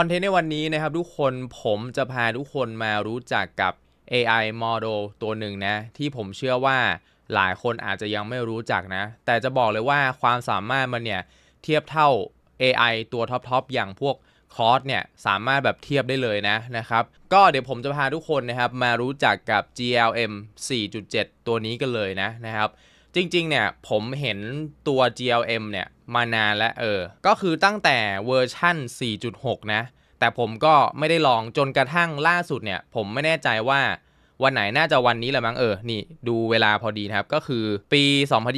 คอนเทนต์ในวันนี้นะครับทุกคนผมจะพาทุกคนมารู้จักกับ AI model ตัวหนึ่งนะ ที่ผมเชื่อว่าหลายคนอาจจะยังไม่รู้จักนะ แต่จะบอกเลยว่าความสามารถมันเนี่ย เทียบเท่า AI ตัวท็อปๆอย่างพวกคอร์สเนี่ย สามารถแบบเทียบได้เลยนะนะครับ ก็เดี๋ยวผมจะพาทุกคนนะครับ มารู้จักกับ GLM 4.7 ตัวนี้กันเลยนะนะครับ จริงๆเนี่ยผมเห็นตัว GLM เนี่ย มานานแล้วเออ ก็คือตั้งแต่เวอร์ชั่น 4.6 นะ แต่ผมก็ไม่ได้ลองจนกระทั่งล่าสุดเนี่ย ผมไม่แน่ใจว่าวันไหนน่าจะวันนี้แหละมั้งเออ นี่ดูเวลาพอดีนะครับ ก็คือปี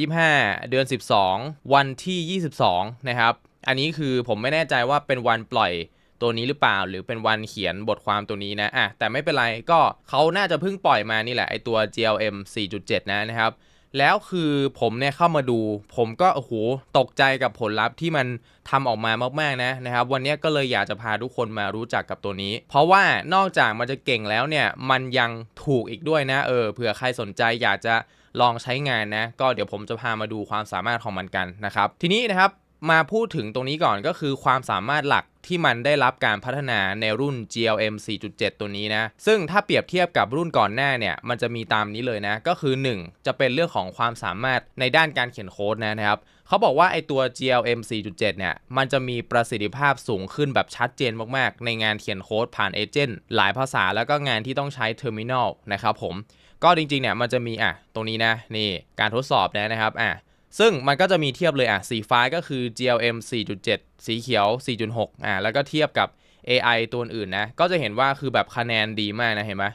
2025 เดือน 12 วันที่ 22 นะครับ อันนี้คือผมไม่แน่ใจว่าเป็นวันปล่อยตัวนี้หรือเปล่า หรือเป็นวันเขียนบทความตัวนี้นะอะแต่ไม่เป็นไรก็เขาน่าจะเพิ่งปล่อยมานี่แหละไอตัว GLM 4.7 นะนะครับ แล้วคือผมเนี่ยเข้ามาดู ผมก็โอ้โหตกใจกับผลลัพธ์ที่มันทำออกมามากๆนะนะครับ วันนี้ก็เลยอยากจะพาทุกคนมารู้จักกับตัวนี้ เพราะว่านอกจากมันจะเก่งแล้วเนี่ยมันยังถูกอีกด้วยนะเออเผื่อใครสนใจอยากจะลองใช้งานนะ ก็เดี๋ยวผมจะพามาดูความสามารถของมันกันนะครับ ทีนี้นะครับมาพูดถึงตรงนี้ก่อนก็คือความสามารถหลัก ที่มันได้รับการพัฒนาในรุ่น GLM 4.7 ตัวนี้นะ ซึ่งถ้าเปรียบเทียบกับรุ่นก่อนหน้าเนี่ย มันจะมีตามนี้เลยนะ ก็คือ 1 จะเป็นเรื่องของความสามารถในด้านการเขียนโค้ดนะครับเขาบอกว่าไอตัว GLM 4.7 เนี่ย มันจะมีประสิทธิภาพสูงขึ้นแบบชัดเจนมากๆ ในงานเขียนโค้ดผ่านเอเจนต์หลายภาษาแล้วก็งานที่ต้องใช้ Terminal นะครับผม ก็จริงๆเนี่ยมันจะมีอะตรงนี้นะนี่การทดสอบนะครับอะ ซึ่งมันก็จะมีเทียบเลยอะสีฟ้าก็คือ GLM 4.7 สีเขียว 4.6 อะแล้วก็เทียบกับ AI ตัวอื่นนะ ก็จะเห็นว่าคือแบบคะแนนดีมากนะเห็นไหม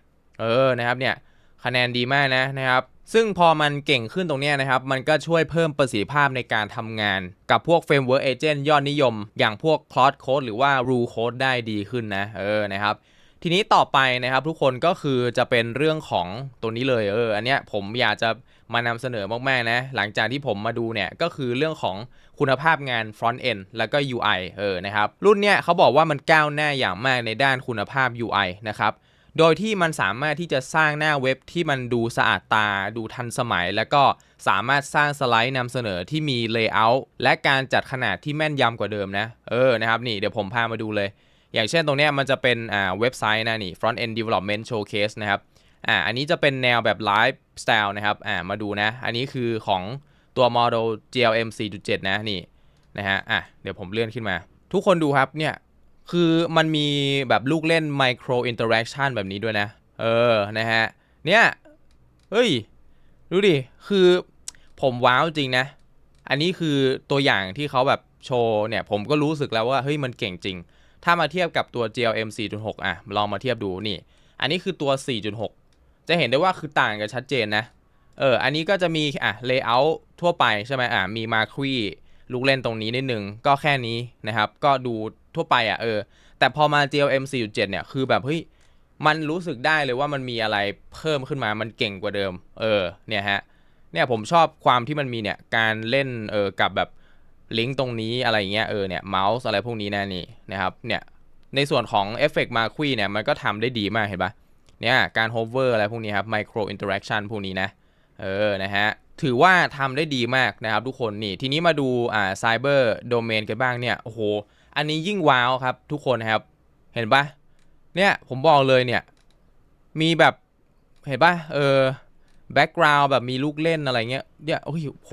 เออนะครับเนี่ยคะแนนดีมากนะนะครับ ซึ่งพอมันเก่งขึ้นตรงนี้นะครับ มันก็ช่วยเพิ่มประสิทธิภาพในการทำงาน กับพวก Framework Agent ยอดนิยม อย่างพวก Cloud Code หรือว่า Rule Code ได้ดีขึ้นนะเออนะครับทีนี้ต่อไปนะครับทุกคนก็คือจะเป็นเรื่องของตัวนี้เลยเอออันเนี้ยผมอยากจะ มานำเสนอมากๆนะ หลังจากที่ผมมาดูเนี่ย ก็คือเรื่องของคุณภาพงาน front end แล้วก็ UI เออนะครับ รุ่นเนี้ยเขาบอกว่ามันก้าวหน้าอย่างมากในด้านคุณภาพ UI นะครับโดยที่มันสามารถที่จะสร้างหน้าเว็บที่มันดูสะอาดตา ดูทันสมัย แล้วก็สามารถสร้างสไลด์นำเสนอที่มี layout และการจัดขนาดที่แม่นยำกว่าเดิมนะ เออนะครับนี่เดี๋ยวผมพามาดูเลย อย่างเช่นตรงนี้มันจะเป็นอ่าเว็บไซต์นะนี่ front end development showcase นะครับ อ่าอันนี้จะเป็นแนวแบบ live style นะครับอ่ามาดูนะ อันนี้คือของตัว model GLM 4.7 นะนี่นะฮะอะเดี๋ยวผมเลื่อนขึ้นมา ทุกคนดูครับเนี่ยคือมันมีแบบลูกเล่น micro interaction แบบนี้ด้วยนะ เออนะฮะเนี่ยเฮ้ย ดูดิ คือผมว้าวจริงนะ อันนี้คือตัวอย่างที่เขาแบบโชว์เนี่ย ผมก็รู้สึกแล้วว่า เฮ้ยมันเก่งจริง ถ้ามาเทียบกับตัว GLM 4.6 อะ ลองมาเทียบดูนี่ อันนี้คือตัว 4.6 จะเห็นได้ว่าคือต่างกันชัดเจนนะ เออ อันนี้ก็จะมีอะ layout ทั่วไปใช่ไหมอะ มี m a r q u e ลูกเล่นตรงนี้นิดนึง ก็แค่นี้นะครับ ก็ดูทั่วไปอะเออ แต่พอมา GLM 4.7 เนี่ย คือแบบเฮ้ย มันรู้สึกได้เลยว่ามันมีอะไรเพิ่มขึ้นมา มันเก่งกว่าเดิม เออ เนี่ยฮะ เนี่ยผมชอบความที่มันมีเนี่ย การเล่นเออกับแบบลิงก์ตรงนี้อะไรเงี้ย เออ เนี่ย เมาส์อะไรพวกนี้นะนี่นะครับ เนี่ย ในส่วนของเอฟเฟกต์มาคุยเนี่ย มันก็ทำได้ดีมากเห็นปะ เนี่ยการ hover อะไรพวกนี้ครับ micro interaction พวกนี้นะเออนะฮะถือว่าทำได้ดีมากนะครับทุกคนนี่ทีนี้มาดูอ่า cyber domain กันบ้างเนี่ยโอ้โหอันนี้ยิ่งว้าวครับทุกคนนะครับเห็นปะเนี่ยผมบอกเลยเนี่ยมีแบบเห็นปะเออ background แบบมีลูกเล่นอะไรเงี้ยเนี่ยโอ้ยโห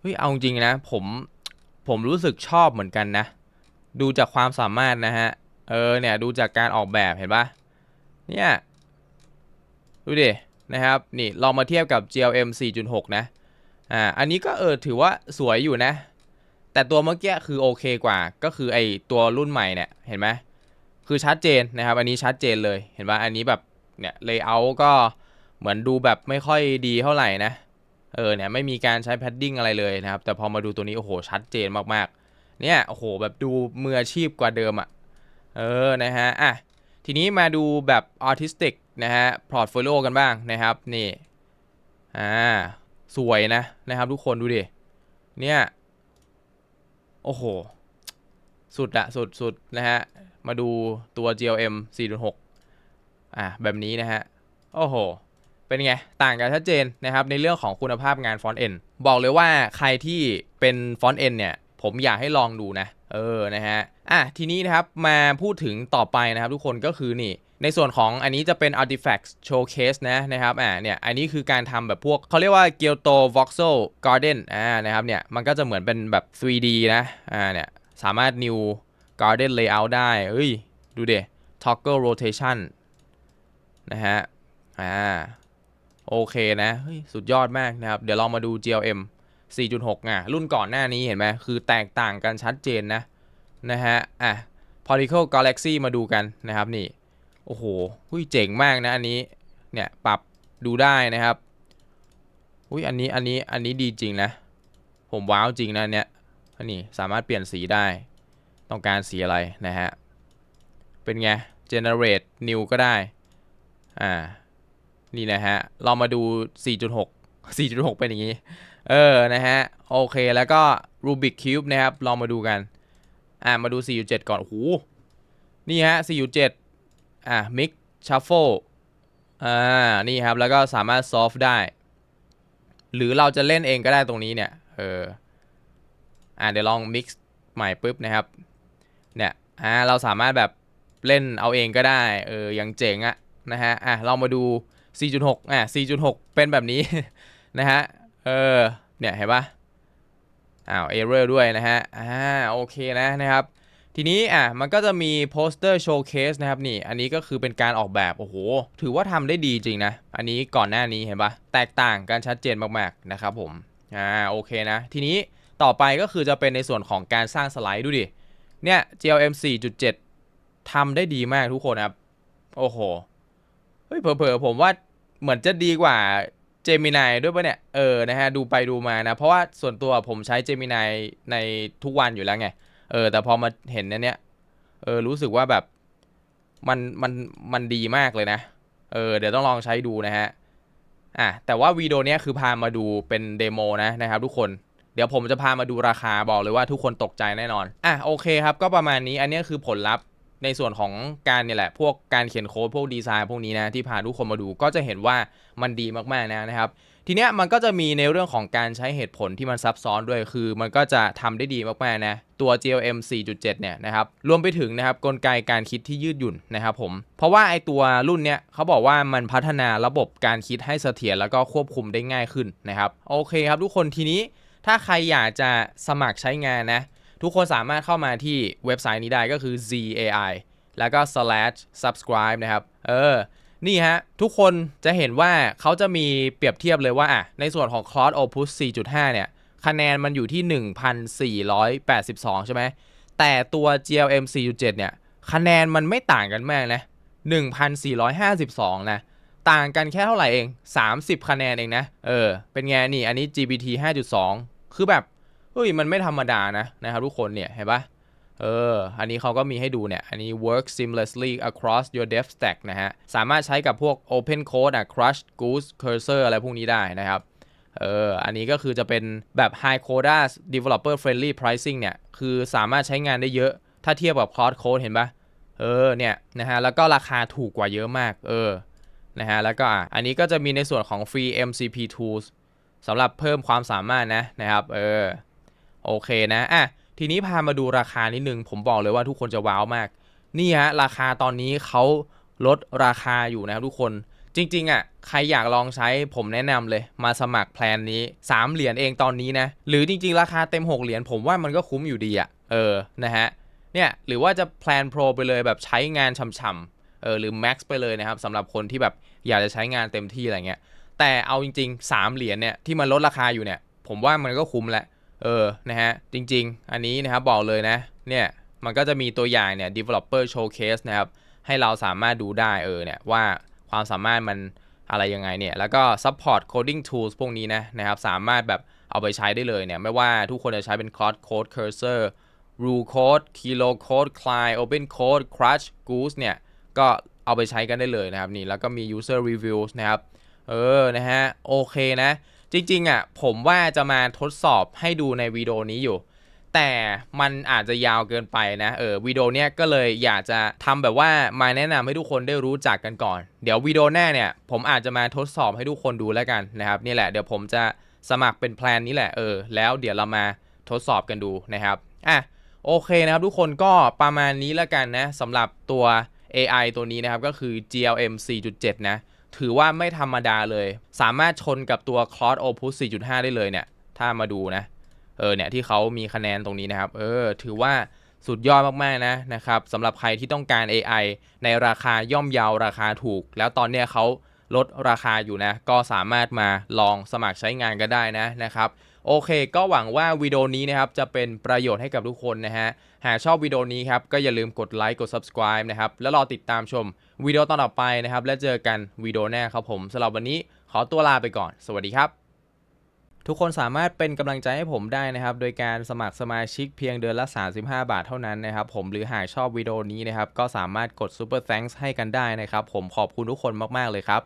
เฮ้ยเอาจริงนะผมผมรู้สึกชอบเหมือนกันนะ ดูจากความสามารถนะฮะ เออเนี่ยดูจากการออกแบบเห็นปะ เนี่ย ดูดิ นะครับ นี่ลองมาเทียบกับ GLM 4.6 นะ อ่า อันนี้ก็เออถือว่าสวยอยู่นะ แต่ตัวเมื่อกี้คือโอเคกว่า ก็คือไอตัวรุ่นใหม่เนี่ย เห็นไหม คือชัดเจนนะครับ อันนี้ชัดเจนเลย เห็นปะอันนี้แบบเนี่ย layout ก็เหมือนดูแบบไม่ค่อยดีเท่าไหร่นะ เออเนี่ยไม่มีการใช้แพดดิ้งอะไรเลยนะครับ แต่พอมาดูตัวนี้โอ้โหชัดเจนมากๆ เนี่ยโอ้โหแบบดูมืออาชีพกว่าเดิมอะ่ะ เออนะฮะอะ ทีนี้มาดูแบบออทิสติกนะฮะพอร์ตโฟลิโอกันบ้างนะครับนี่อ่าสวยนะนะครับทุกคนดูดิเนี่ยโอ้โห สุดอะสุดสุดนะฮะ มาดูตัว GLM 4.6 อ่าแบบนี้นะฮะ โอ้โห เป็นไง ต่างกันชัดเจนนะครับ ในเรื่องของคุณภาพงานฟอนต์เอ็นบอกเลยว่าใครที่เป็นฟอนต์เอ็นเนี่ย ผมอยากให้ลองดูนะ เออนะฮะอะทีนี้นะครับมาพูดถึงต่อไปนะครับทุกคนก็คือนี่ในส่วนของอันนี้จะเป็น artifact showcase นะนะครับอ่าเนี่ยอันนี้คือการทำแบบพวกเขาเรียกว่า Kyoto Voxel Garden อ่านะครับเนี่ยมันก็จะเหมือนเป็นแบบ 3D นะอ่าเนี่ยสามารถ new garden layout ได้ เอ้ย ดูเด toggle rotation นะฮะอ่าโอเคนะเฮ้ยสุดยอดมากนะครับ เดี๋ยวลองมาดู GLM 4.6อะรุ่นก่อนหน้านี้เห็นไหมคือแตกต่างกันชัดเจนนะนะฮะอะ Particle Galaxy มาดูกันนะครับนี่ โอ้โหหุ้ยเจ๋งมากนะอันนี้เนี่ยปรับดูได้นะครับอุ้ยอันนี้อันนี้อันนี้ดีจริงนะ ผมว้าวจริงนะเนี่ยอันนี้สามารถเปลี่ยนสีได้ ต้องการสีอะไรนะฮะ เป็นไง generate new ก็ได้ อ่า นี่นะฮะ เรามาดู 4.6 4.6 เป็นอย่างนี้ เออ นะฮะ โอเค แล้วก็ Rubik Cube นะครับ ลองมาดูกัน อ่า มาดู 4.7 ก่อน โอ้โห นี่ฮะ 4.7 อ่า Mix Shuffle อ่า นี่ครับ แล้วก็สามารถ solve ได้ หรือเราจะเล่นเองก็ได้ตรงนี้เนี่ย เออ อ่า เดี๋ยวลอง mix ใหม่ปุ๊บนะครับ เนี่ย อ่า เราสามารถแบบเล่นเอาเองก็ได้ เออ ยังเจ๋งอะนะฮะ อะ เรามาดู 4.6 อะ 4.6 เป็นแบบนี้ นะฮะ เออ เนี่ยเห็นปะอ้าว error ด้วยนะฮะ อ่าโอเคนะนะครับ ทีนี้อะมันก็จะมีโปสเตอร์โชว์เคสนะครับนี่ อันนี้ก็คือเป็นการออกแบบ โอ้โห ถือว่าทำได้ดีจริงนะ อันนี้ก่อนหน้านี้เห็นปะแตกต่างกันชัดเจนมากๆนะครับผม อ่าโอเคนะ ทีนี้ต่อไปก็คือจะเป็นในส่วนของการสร้างสไลด์ดูดิ เนี่ย GLM 4.7ทำได้ดีมากทุกคนครับ โอ้โห เฮ้ยเผลอๆผมว่าเหมือนจะดีกว่า Gemini ด้วยปะเนี่ย เออ นะฮะ ดูไปดูมานะ เพราะว่าส่วนตัวผมใช้ Gemini ในทุกวันอยู่แล้วไง เออ แต่พอมาเห็นเนี้ย เออ รู้สึกว่าแบบ มัน มัน มันดีมากเลยนะ เออ เดี๋ยวต้องลองใช้ดูนะฮะ อะ แต่ว่าวิดีโอเนี้ยคือพามาดูเป็นเดโมนะนะครับทุกคน เดี๋ยวผมจะพามาดูราคาบอกเลยว่าทุกคนตกใจแน่นอน อะ โอเคครับ ก็ประมาณนี้ อันนี้คือผลลัพธ์ ในส่วนของการเนี่ยแหละ พวกการเขียนโค้ดพวกดีไซน์พวกนี้นะที่พาทุกคนมาดูก็จะเห็นว่ามันดีมากๆนะนะครับ ทีเนี้ยมันก็จะมีในเรื่องของการใช้เหตุผลที่มันซับซ้อนด้วยคือ มันก็จะทำได้ดีมากๆนะตัว GLM 4.7 เนี่ยนะครับรวมไปถึงนะครับกลไกการคิดที่ยืดหยุ่นนะครับผม เพราะว่าไอตัวรุ่นเนี้ยเขาบอกว่ามันพัฒนาระบบการคิดให้เสถียรแล้วก็ควบคุมได้ง่ายขึ้นนะครับโอเคครับทุกคนทีนี้ถ้าใครอยากจะสมัครใช้งานนะ ทุกคนสามารถเข้ามาที่เว็บไซต์นี้ได้ก็คือ ZAI แล้วก็ slash subscribe นะครับ เออ นี่ฮะ ทุกคนจะเห็นว่าเขาจะมีเปรียบเทียบเลยว่าอะในส่วนของ Cloud Opus 4.5 เนี่ย คะแนนมันอยู่ที่ 1,482 ใช่ไหม แต่ตัว GLM 4.7 เนี่ย คะแนนมันไม่ต่างกันมากนะ 1,452 นะ ต่างกันแค่เท่าไหร่เอง 30 คะแนนเองนะ เออ เป็นไงนี่ อันนี้ GPT 5.2 คือแบบ เฮ้ยมันไม่ธรรมดานะนะครับทุกคนเนี่ยเห็นปะเออ อันนี้เขาก็มีให้ดูเนี่ย อันนี้ work seamlessly across your dev stack นะฮะ สามารถใช้กับพวก open code อะ crush goose cursor อะไรพวกนี้ได้นะครับ เออ อันนี้ก็คือจะเป็นแบบ high coda developer friendly pricing เนี่ย คือสามารถใช้งานได้เยอะ ถ้าเทียบกับ cloud code เห็นปะเออ เนี่ย นะฮะ แล้วก็ราคาถูกกว่าเยอะมาก เออ นะฮะ แล้วก็อันนี้ก็จะมีในส่วนของ free MCP tools สำหรับเพิ่มความสามารถนะ นะครับ เออ โอเคนะอะทีนี้พามาดูราคานิดนึง ผมบอกเลยว่าทุกคนจะว้าวมาก นี่ฮะราคาตอนนี้เขาลดราคาอยู่นะครับทุกคนจริงๆอะใครอยากลองใช้ผมแนะนำเลย มาสมัครแพลนนี้ 3 เหรียญเองตอนนี้นะ หรือจริงๆ ราคาเต็ม 6 เหรียญผมว่ามันก็คุ้มอยู่ดีอะเออนะฮะเนี่ยหรือว่าจะแพลนโปรไปเลยแบบใช้งานช่ำๆเออหรือ Max ไปเลยนะครับสำหรับคนที่แบบอยากจะใช้งานเต็มที่อะไรเงี้ยแต่เอาจริง ๆ 3 เหรียญเนี่ยที่มันลดราคาอยู่เนี่ย ผมว่ามันก็คุ้มแหละ เออ นะฮะ จริง ๆ อันนี้นะครับบอกเลยนะ เนี่ย มันก็จะมีตัวอย่างเนี่ย developer showcase นะครับ ให้เราสามารถดูได้เออ เนี่ย ว่าความสามารถมันอะไรยังไงเนี่ย แล้วก็ support coding tools พวกนี้นะนะครับ สามารถแบบเอาไปใช้ได้เลยเนี่ย ไม่ว่าทุกคนจะใช้เป็น Cloud Code Cursor Rule Code Kilo Code Client Open Code Crush Goose เนี่ย ก็เอาไปใช้กันได้เลยนะครับนี่ แล้วก็มี user reviews นะครับ เออ นะฮะ โอเคนะ จริงๆอะผมว่าจะมาทดสอบให้ดูในวิดีโอนี้อยู่ แต่มันอาจจะยาวเกินไปนะเออวิดีโอเนี้ยก็เลยอยากจะทำแบบว่ามาแนะนำให้ทุกคนได้รู้จักกันก่อน เดี๋ยววิดีโอหน้าเนี่ยผมอาจจะมาทดสอบให้ทุกคนดูแล้วกันนะครับนี่แหละเดี๋ยวผมจะสมัครเป็นแพลนนี้แหละเออแล้วเดี๋ยวเรามาทดสอบกันดูนะครับอะโอเคนะครับทุกคนก็ประมาณนี้แล้วกันนะสำหรับตัว AI ตัวนี้นะครับก็คือ GLM 4.7 นะ ถือว่าไม่ธรรมดาเลย สามารถชนกับตัว Cloud Opus 4.5 ได้เลยเนี่ย ถ้ามาดูนะ เออเนี่ยที่เขามีคะแนนตรงนี้นะครับ เออ ถือว่าสุดยอดมากๆนะนะครับสำหรับใครที่ต้องการ AI ในราคาย่อมเยาราคาถูก แล้วตอนเนี้ยเขาลดราคาอยู่นะ ก็สามารถมาลองสมัครใช้งานก็ได้นะนะครับ โอเค ก็หวังว่าวิดีโอนี้นะครับจะเป็นประโยชน์ให้กับทุกคนนะฮะ หากชอบวิดีโอนี้ครับก็อย่าลืมกดไลค์กด subscribe นะครับ แล้วรอติดตามชมวิดีโอตอนต่อไปนะครับ แล้วเจอกันวิดีโอหน้าครับผมสำหรับวันนี้ขอตัวลาไปก่อน สวัสดีครับ ทุกคนสามารถเป็นกำลังใจให้ผมได้นะครับ โดยการสมัครสมาชิกเพียงเดือนละ 35 บาทเท่านั้นนะครับ ผมหรือหากชอบวิดีโอนี้นะครับก็สามารถกด Super Thanks ให้กันได้นะครับ ผมขอบคุณทุกคนมากๆเลยครับ